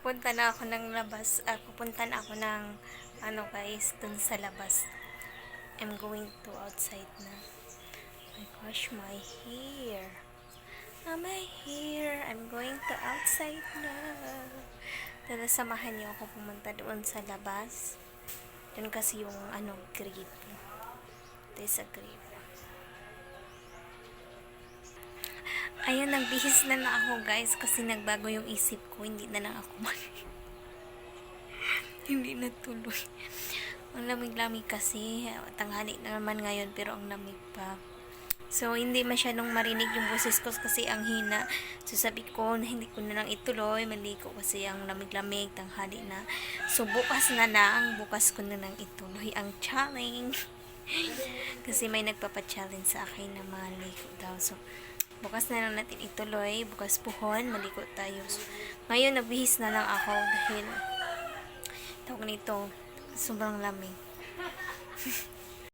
Punta na ako ng labas. Uh, pupunta na ako ng, ano guys, dun sa labas. I'm going to outside na. my gosh, my hair. Ah, my hair. I'm going to outside na. Tara, samahan niyo ako pumunta doon sa labas. Doon kasi yung, ano, grape. Ito sa grape. Ayun, nagbihis na na ako guys kasi nagbago yung isip ko. Hindi na lang ako mag... Hindi na tuloy. Ang lamig-lamig kasi. Tanghali na naman ngayon pero ang lamig pa. So, hindi masyadong marinig yung boses ko kasi ang hina. So, sabi ko na hindi ko na lang ituloy. Maliko kasi ang lamig-lamig, tanghali na. So, bukas na lang. Bukas ko na lang ituloy ang challenge. kasi may nagpapa-challenge sa akin na maliko daw. So, bukas na lang natin ituloy. Bukas puhon, maliko tayo. So, ngayon, nagbihis na lang ako dahil tawag nito, sobrang lamig.